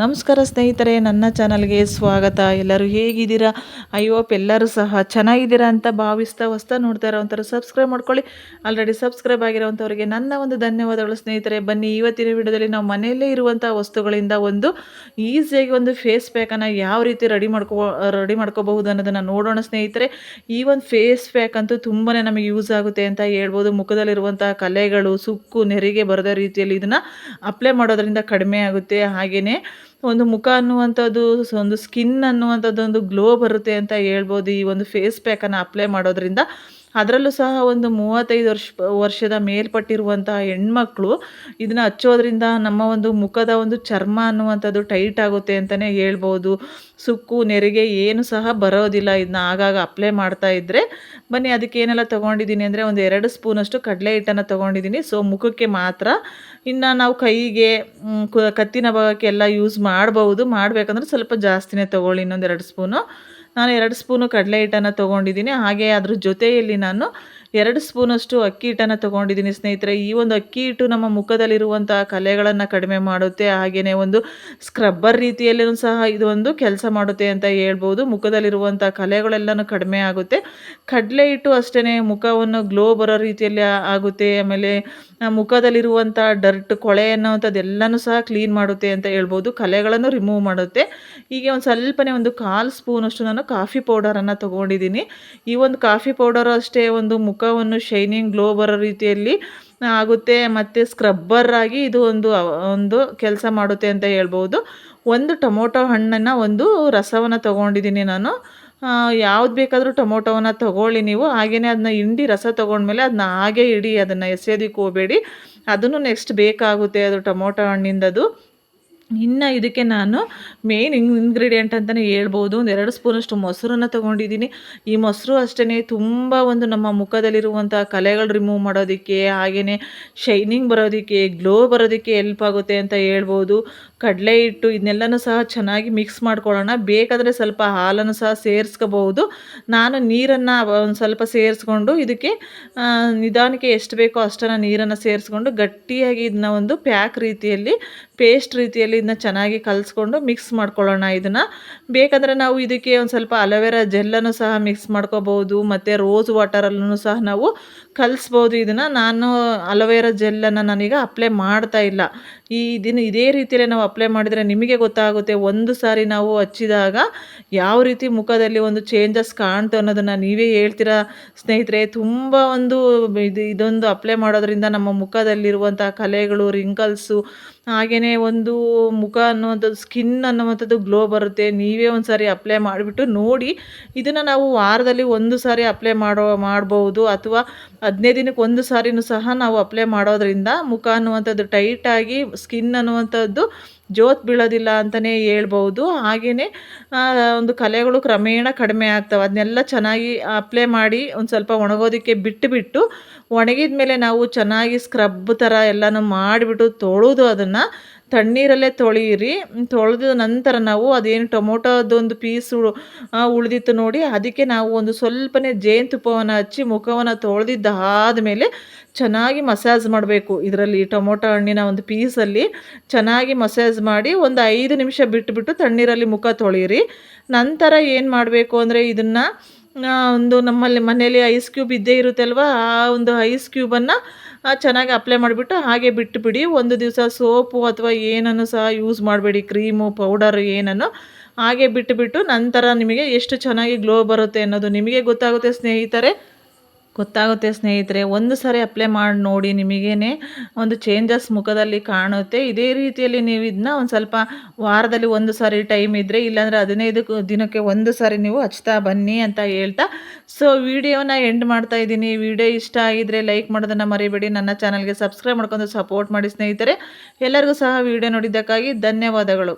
ನಮಸ್ಕಾರ ಸ್ನೇಹಿತರೆ, ನನ್ನ ಚಾನಲ್ಗೆ ಸ್ವಾಗತ. ಎಲ್ಲರೂ ಹೇಗಿದ್ದೀರಾ? ಐ ಹೋಪ್ ಎಲ್ಲರೂ ಸಹ ಚೆನ್ನಾಗಿದ್ದೀರಾ ಅಂತ ಭಾವಿಸ್ತಾ ಹೊಸ್ತಾ ನೋಡ್ತಾ ಇರೋವಂಥವ್ರು ಸಬ್ಸ್ಕ್ರೈಬ್ ಮಾಡ್ಕೊಳ್ಳಿ. ಆಲ್ರೆಡಿ ಸಬ್ಸ್ಕ್ರೈಬ್ ಆಗಿರೋವಂಥವ್ರಿಗೆ ನನ್ನ ಒಂದು ಧನ್ಯವಾದಗಳು ಸ್ನೇಹಿತರೆ. ಬನ್ನಿ, ಇವತ್ತಿನ ವಿಡಿಯೋದಲ್ಲಿ ನಾವು ಮನೆಯಲ್ಲೇ ಇರುವಂಥ ವಸ್ತುಗಳಿಂದ ಒಂದು ಈಸಿಯಾಗಿ ಒಂದು ಫೇಸ್ ಪ್ಯಾಕನ್ನು ಯಾವ ರೀತಿ ರೆಡಿ ಮಾಡ್ಕೋ, ರೆಡಿ ಮಾಡ್ಕೋಬಹುದು ಅನ್ನೋದನ್ನು ನೋಡೋಣ ಸ್ನೇಹಿತರೆ. ಈ ಒಂದು ಫೇಸ್ ಪ್ಯಾಕ್ ಅಂತೂ ತುಂಬಾ ನಮಗೆ ಯೂಸ್ ಆಗುತ್ತೆ ಅಂತ ಹೇಳ್ಬೋದು. ಮುಖದಲ್ಲಿರುವಂಥ ಕಲೆಗಳು, ಸುಕ್ಕು, ನೆರಿಗೆ ಬರದ ರೀತಿಯಲ್ಲಿ ಇದನ್ನು ಅಪ್ಲೈ ಮಾಡೋದ್ರಿಂದ ಕಡಿಮೆ ಆಗುತ್ತೆ. ಹಾಗೆಯೇ ಒಂದು ಮುಖ ಅನ್ನುವಂಥದ್ದು, ಒಂದು ಸ್ಕಿನ್ ಅನ್ನುವಂಥದ್ದು ಒಂದು ಗ್ಲೋ ಬರುತ್ತೆ ಅಂತ ಹೇಳ್ಬೋದು. ಈ ಒಂದು ಫೇಸ್ ಪ್ಯಾಕನ್ನು ಅಪ್ಲೈ ಮಾಡೋದ್ರಿಂದ ಅದರಲ್ಲೂ ಸಹ ಒಂದು ಮೂವತ್ತೈದು ವರ್ಷ, ವರ್ಷದ ಮೇಲ್ಪಟ್ಟಿರುವಂತಹ ಹೆಣ್ಮಕ್ಳು ಇದನ್ನ ಹಚ್ಚೋದ್ರಿಂದ ನಮ್ಮ ಒಂದು ಮುಖದ ಒಂದು ಚರ್ಮ ಅನ್ನುವಂಥದ್ದು ಟೈಟ್ ಆಗುತ್ತೆ ಅಂತಲೇ ಹೇಳ್ಬೋದು. ಸುಕ್ಕು, ನೆರಿಗೆ ಏನು ಸಹ ಬರೋದಿಲ್ಲ. ಇದನ್ನ ಆಗಾಗ ಅಪ್ಲೈ ಮಾಡ್ತಾ ಇದ್ದರೆ ಬನ್ನಿ, ಅದಕ್ಕೆ ಏನೆಲ್ಲ ತೊಗೊಂಡಿದ್ದೀನಿ ಅಂದರೆ ಒಂದು ಎರಡು ಸ್ಪೂನಷ್ಟು ಕಡಲೆ ಹಿಟ್ಟನ್ನು ತೊಗೊಂಡಿದ್ದೀನಿ. ಸೊ ಮುಖಕ್ಕೆ ಮಾತ್ರ. ಇನ್ನು ನಾವು ಕೈಗೆ ಕತ್ತಿನ ಭಾಗಕ್ಕೆ ಎಲ್ಲ ಯೂಸ್ ಮಾಡ್ಬೋದು. ಮಾಡಬೇಕಂದ್ರೆ ಸ್ವಲ್ಪ ಜಾಸ್ತಿನೇ ತೊಗೊಳ್ಳಿ ಇನ್ನೊಂದು ಎರಡು ಸ್ಪೂನು. ನಾನು ಎರಡು ಸ್ಪೂನು ಕಡಲೆ ಹಿಟ್ಟನ್ನು ತೊಗೊಂಡಿದ್ದೀನಿ. ಹಾಗೆ ಅದ್ರ ಜೊತೆಯಲ್ಲಿ ನಾನು ಎರಡು ಸ್ಪೂನಷ್ಟು ಅಕ್ಕಿ ಹಿಟ್ಟನ್ನು ತೊಗೊಂಡಿದ್ದೀನಿ ಸ್ನೇಹಿತರೆ. ಈ ಒಂದು ಅಕ್ಕಿ ಹಿಟ್ಟು ನಮ್ಮ ಮುಖದಲ್ಲಿರುವಂಥ ಕಲೆಗಳನ್ನು ಕಡಿಮೆ ಮಾಡುತ್ತೆ. ಹಾಗೆಯೇ ಒಂದು ಸ್ಕ್ರಬ್ಬರ್ ರೀತಿಯಲ್ಲೂ ಸಹ ಇದು ಒಂದು ಕೆಲಸ ಮಾಡುತ್ತೆ ಅಂತ ಹೇಳ್ಬೋದು. ಮುಖದಲ್ಲಿರುವಂಥ ಕಲೆಗಳೆಲ್ಲನೂ ಕಡಿಮೆ ಆಗುತ್ತೆ. ಕಡಲೆ ಹಿಟ್ಟು ಅಷ್ಟೇ ಮುಖವನ್ನು ಗ್ಲೋ ಬರೋ ರೀತಿಯಲ್ಲಿ ಆಗುತ್ತೆ. ಆಮೇಲೆ ಮುಖದಲ್ಲಿರುವಂಥ ಡರ್ಟ್ ಕೊಳೆ ಅನ್ನೋವಂಥದ್ದೆಲ್ಲನೂ ಸಹ ಕ್ಲೀನ್ ಮಾಡುತ್ತೆ ಅಂತ ಹೇಳ್ಬೋದು. ಕಲೆಗಳನ್ನು ರಿಮೂವ್ ಮಾಡುತ್ತೆ. ಹೀಗೆ ಒಂದು ಸ್ವಲ್ಪನೇ ಒಂದು ಕಾಲು ಸ್ಪೂನಷ್ಟು ನಾನು ಕಾಫಿ ಪೌಡರನ್ನು ತೊಗೊಂಡಿದ್ದೀನಿ. ಈ ಒಂದು ಕಾಫಿ ಪೌಡರು ಅಷ್ಟೇ ಒಂದು ಮುಖವನ್ನು ಶೈನಿಂಗ್ ಗ್ಲೋ ಬರೋ ರೀತಿಯಲ್ಲಿ ಆಗುತ್ತೆ. ಮತ್ತು ಸ್ಕ್ರಬ್ಬರ್ ಆಗಿ ಇದು ಒಂದು ಒಂದು ಕೆಲಸ ಮಾಡುತ್ತೆ ಅಂತ ಹೇಳ್ಬೋದು. ಒಂದು ಟೊಮೊಟೊ ಹಣ್ಣನ್ನು ಒಂದು ರಸವನ್ನು ತೊಗೊಂಡಿದ್ದೀನಿ ನಾನು. ಯಾವ್ದು ಬೇಕಾದರೂ ಟೊಮೊಟೊವನ್ನು ತೊಗೊಳ್ಳಿ ನೀವು. ಹಾಗೆಯೇ ಅದನ್ನ ಹಿಂಡಿ ರಸ ತೊಗೊಂಡ್ಮೇಲೆ ಅದನ್ನ ಹಾಗೆ ಇಡಿ, ಅದನ್ನು ಎಸೆಯೋದಕ್ಕೆ ಹೋಗಬೇಡಿ. ಅದನ್ನು ನೆಕ್ಸ್ಟ್ ಬೇಕಾಗುತ್ತೆ ಅದು ಟೊಮೊಟೊ ಹಣ್ಣಿಂದದು. ಇನ್ನು ಇದಕ್ಕೆ ನಾನು ಮೇನ್ ಇಂಗ್ ಇಂಗ್ರೀಡಿಯೆಂಟ್ ಅಂತಲೇ ಹೇಳ್ಬೋದು. ಒಂದು ಎರಡು ಸ್ಪೂನಷ್ಟು ಮೊಸರನ್ನು ತೊಗೊಂಡಿದ್ದೀನಿ. ಈ ಮೊಸರು ಅಷ್ಟೇ ತುಂಬ ಒಂದು ನಮ್ಮ ಮುಖದಲ್ಲಿರುವಂಥ ಕಲೆಗಳು ರಿಮೂವ್ ಮಾಡೋದಕ್ಕೆ ಹಾಗೆಯೇ ಶೈನಿಂಗ್ ಬರೋದಕ್ಕೆ ಗ್ಲೋ ಬರೋದಕ್ಕೆ ಎಲ್ಪ್ ಆಗುತ್ತೆ ಅಂತ ಹೇಳ್ಬೋದು. ಕಡಲೆ ಹಿಟ್ಟು ಇದನ್ನೆಲ್ಲನೂ ಸಹ ಚೆನ್ನಾಗಿ ಮಿಕ್ಸ್ ಮಾಡ್ಕೊಳ್ಳೋಣ. ಬೇಕಾದರೆ ಸ್ವಲ್ಪ ಹಾಲನ್ನು ಸಹ ಸೇರಿಸ್ಕೋಬಹುದು. ನಾನು ನೀರನ್ನು ಒಂದು ಸ್ವಲ್ಪ ಸೇರಿಸ್ಕೊಂಡು ಇದಕ್ಕೆ ನಿಧಾನಕ್ಕೆ ಎಷ್ಟು ಬೇಕೋ ಅಷ್ಟನ್ನು ನೀರನ್ನು ಸೇರಿಸ್ಕೊಂಡು ಗಟ್ಟಿಯಾಗಿ ಇದನ್ನ ಒಂದು ಪ್ಯಾಕ್ ರೀತಿಯಲ್ಲಿ ಪೇಸ್ಟ್ ರೀತಿಯಲ್ಲಿ ಇದನ್ನ ಚೆನ್ನಾಗಿ ಕಲಿಸ್ಕೊಂಡು ಮಿಕ್ಸ್ ಮಾಡ್ಕೊಳ್ಳೋಣ ಇದನ್ನು. ಬೇಕಾದರೆ ನಾವು ಇದಕ್ಕೆ ಒಂದು ಸ್ವಲ್ಪ ಅಲೋವೆರಾ ಜೆಲ್ಲನ್ನು ಸಹ ಮಿಕ್ಸ್ ಮಾಡ್ಕೋಬೋದು ಮತ್ತು ರೋಸ್ ವಾಟರಲ್ಲೂ ಸಹ ನಾವು ಕಲಿಸ್ಬೋದು ಇದನ್ನು. ನಾನು ಅಲೋವೆರಾ ಜೆಲ್ಲನ್ನು ನಾನೀಗ ಅಪ್ಲೈ ಮಾಡ್ತಾ ಇಲ್ಲ. ಈ ಇದನ್ನು ಇದೇ ರೀತಿಯಲ್ಲೇ ನಾವು ಅಪ್ಲೈ ಮಾಡಿದರೆ ನಿಮಗೆ ಗೊತ್ತಾಗುತ್ತೆ ಒಂದು ಸಾರಿ ನಾವು ಹಚ್ಚಿದಾಗ ಯಾವ ರೀತಿ ಮುಖದಲ್ಲಿ ಒಂದು ಚೇಂಜಸ್ ಕಾಣ್ತು ಅನ್ನೋದನ್ನು ನೀವೇ ಹೇಳ್ತೀರಾ ಸ್ನೇಹಿತರೆ? ತುಂಬ ಒಂದು ಇದು, ಇದೊಂದು ಅಪ್ಲೈ ಮಾಡೋದ್ರಿಂದ ನಮ್ಮ ಮುಖದಲ್ಲಿರುವಂಥ ಕಲೆಗಳು ರಿಂಕಲ್ಸು ಹಾಗೆಯೇ ಒಂದು ಮುಖ ಅನ್ನುವಂಥದ್ದು ಸ್ಕಿನ್ ಅನ್ನುವಂಥದ್ದು ಗ್ಲೋ ಬರುತ್ತೆ. ನೀವೇ ಒಂದು ಸಾರಿ ಅಪ್ಲೈ ಮಾಡಿಬಿಟ್ಟು ನೋಡಿ, ಇದನ್ನು ನಾವು ವಾರದಲ್ಲಿ ಒಂದು ಸಾರಿ ಅಪ್ಲೈ ಮಾಡೋ ಮಾಡ್ಬೋದು ಅಥವಾ ಹದಿನೈದು ದಿನಕ್ಕೆ ಒಂದು ಸಾರಿನೂ ಸಹ ನಾವು ಅಪ್ಲೈ ಮಾಡೋದ್ರಿಂದ ಮುಖ ಅನ್ನುವಂಥದ್ದು ಟೈಟಾಗಿ ಸ್ಕಿನ್ ಅನ್ನುವಂಥದ್ದು ಜೋತ್ ಬೀಳೋದಿಲ್ಲ ಅಂತಲೇ ಹೇಳ್ಬೋದು ಹಾಗೆಯೇ ಒಂದು ಕಲೆಗಳು ಕ್ರಮೇಣ ಕಡಿಮೆ ಆಗ್ತವೆ. ಅದನ್ನೆಲ್ಲ ಚೆನ್ನಾಗಿ ಅಪ್ಲೈ ಮಾಡಿ ಒಂದು ಸ್ವಲ್ಪ ಒಣಗೋದಕ್ಕೆ ಬಿಟ್ಟುಬಿಟ್ಟು ಒಣಗಿದ ಮೇಲೆ ನಾವು ಚೆನ್ನಾಗಿ ಸ್ಕ್ರಬ್ ಥರ ಎಲ್ಲನೂ ಮಾಡಿಬಿಟ್ಟು ತೊಳೆದು ಅದನ್ನು ತಣ್ಣೀರಲ್ಲೇ ತೊಳೆಯಿರಿ ತೊಳೆದ ನಂತರ ನಾವು ಅದೇನು ಟೊಮೊಟೊದೊಂದು ಪೀಸು ಉಳಿದಿತ್ತು ನೋಡಿ, ಅದಕ್ಕೆ ನಾವು ಒಂದು ಸ್ವಲ್ಪನೇ ಜೇನುತುಪ್ಪವನ್ನು ಹಚ್ಚಿ ಮುಖವನ್ನು ತೊಳೆದಿದ್ದಾದ ಮೇಲೆ ಚೆನ್ನಾಗಿ ಮಸಾಜ್ ಮಾಡಬೇಕು. ಇದರಲ್ಲಿ ಟೊಮೊಟೊ ಹಣ್ಣಿನ ಒಂದು ಪೀಸಲ್ಲಿ ಚೆನ್ನಾಗಿ ಮಸಾಜ್ ಮಾಡಿ ಒಂದು ಐದು ನಿಮಿಷ ಬಿಟ್ಟುಬಿಟ್ಟು ತಣ್ಣೀರಲ್ಲಿ ಮುಖ ತೊಳೆಯಿರಿ ನಂತರ ಏನು ಮಾಡಬೇಕು ಅಂದರೆ ಇದನ್ನು ಒಂದು ನಮ್ಮಲ್ಲಿ ಮನೆಯಲ್ಲಿ ಐಸ್ ಕ್ಯೂಬ್ ಇದ್ದೇ ಇರುತ್ತೆ ಅಲ್ವಾ ಆ ಒಂದು ಐಸ್ ಕ್ಯೂಬನ್ನು ಚೆನ್ನಾಗಿ ಅಪ್ಲೈ ಮಾಡಿಬಿಟ್ಟು ಹಾಗೆ ಬಿಟ್ಟುಬಿಡಿ ಒಂದು ದಿವಸ ಸೋಪು ಅಥವಾ ಏನನ್ನು ಸಹ ಯೂಸ್ ಮಾಡಬೇಡಿ, ಕ್ರೀಮು, ಪೌಡರ್ ಏನನ್ನು. ಹಾಗೆ ಬಿಟ್ಟುಬಿಟ್ಟು ನಂತರ ನಿಮಗೆ ಎಷ್ಟು ಚೆನ್ನಾಗಿ ಗ್ಲೋ ಬರುತ್ತೆ ಅನ್ನೋದು ನಿಮಗೆ ಗೊತ್ತಾಗುತ್ತೆ ಸ್ನೇಹಿತರೆ. ಗೊತ್ತಾಗುತ್ತೆ ಸ್ನೇಹಿತರೆ, ಒಂದು ಸಾರಿ ಅಪ್ಲೈ ಮಾಡಿ ನೋಡಿ ನಿಮಗೇನೆ ಒಂದು ಚೇಂಜಸ್ ಮುಖದಲ್ಲಿ ಕಾಣುತ್ತೆ. ಇದೇ ರೀತಿಯಲ್ಲಿ ನೀವು ಇದನ್ನ ಒಂದು ಸ್ವಲ್ಪ ವಾರದಲ್ಲಿ ಒಂದು ಸಾರಿ ಟೈಮ್ ಇದ್ದರೆ ಇಲ್ಲಾಂದರೆ ಹದಿನೈದು ದಿನಕ್ಕೆ ಒಂದು ಸಾರಿ ನೀವು ಹಚ್ತಾ ಬನ್ನಿ ಅಂತ ಹೇಳ್ತಾ. ಸೊ ವಿಡಿಯೋನ ಎಂಡ್ ಮಾಡ್ತಾ ಇದ್ದೀನಿ. ವಿಡಿಯೋ ಇಷ್ಟ ಆಗಿದ್ರೆ ಲೈಕ್ ಮಾಡೋದನ್ನು ಮರಿಬೇಡಿ. ನನ್ನ ಚಾನಲ್ಗೆ ಸಬ್ಸ್ಕ್ರೈಬ್ ಮಾಡ್ಕೊಂಡು ಸಪೋರ್ಟ್ ಮಾಡಿ ಸ್ನೇಹಿತರೆ. ಎಲ್ಲರಿಗೂ ಸಹ ವಿಡಿಯೋ ನೋಡಿದ್ದಕ್ಕಾಗಿ ಧನ್ಯವಾದಗಳು.